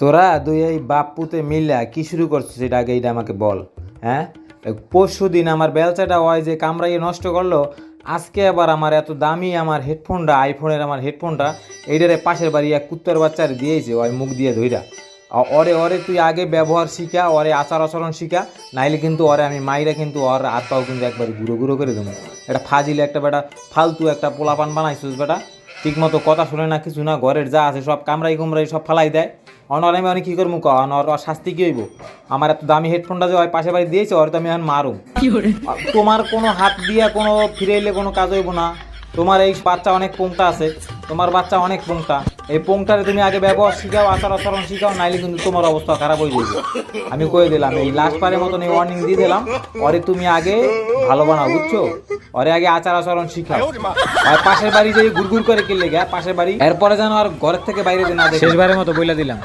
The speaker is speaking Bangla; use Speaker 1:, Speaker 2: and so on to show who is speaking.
Speaker 1: তোরা দুই এই বাপ পুতে মিল্লা কি শুরু করছিস? এটা আগে এটা আমাকে বল হ্যাঁ? পরশু দিন আমার বেলচাটা হয় যে কামড়াইয়ে নষ্ট করল, আজকে আবার আমার এত দামি আমার হেডফোনটা, আইফোনের আমার হেডফোনটা, এইটারে পাশের বাড়ি এক কুত্তার বাচ্চার দিয়েছে, ওই মুখ দিয়ে ধইরা। ওরে ওরে তুই আগে ব্যবহার শিখা, ওরে আচার আচরণ শিখা, নাইলে কিন্তু ওরে আমি মাইরা কিন্তু ওর হাত পাও কিন্তু একবার গুঁড়ো গুঁড়ো করে দেবো। এটা ফাজিলে একটা বেটা, ফালতু একটা পোলাপান বানাইছিস বেটা। ঠিক মতো কথা শুনে না কিছু না ঘরের যা আছে সব কামড়াই কুমড়াই সব ফালাই দেয়। অনর আমি অনেক কী করব ক? অনর শাস্তি কী হইব? আমার এত দামি হেডফোনটা যে ওই পাশে বাড়ি দিয়েছে ওর তো আমি এখন মারুম। তোমার কোনো হাত দিয়া কোনো ফিরাইলে কোনো কাজ হইব না। তোমার এই বাচ্চা অনেক পোংটা আছে তোমার বাচ্চা অনেক পোংটা। এই পোংটারে তুমি আগে ব্যবহার শিখাও আচার আচরণ শিখাও নাইলে কিন্তু তোমার অবস্থা খারাপ হয়ে যাবে আমি কয়ে দিলাম এই লাস্ট পারের মতন এই ওয়ার্নিং দিয়ে দিলাম পরে তুমি আগে ভালো বানাও বুঝছ? ওরে আগে আচার আচরণ শিখা আর পাশের বাড়ি যে ঘুরঘুর করে কিনলে গা পাশের বাড়ি। এরপরে যেন আর ঘরের থেকে বাইরে যেন না। শেষবারের মতো বইলা দিলাম।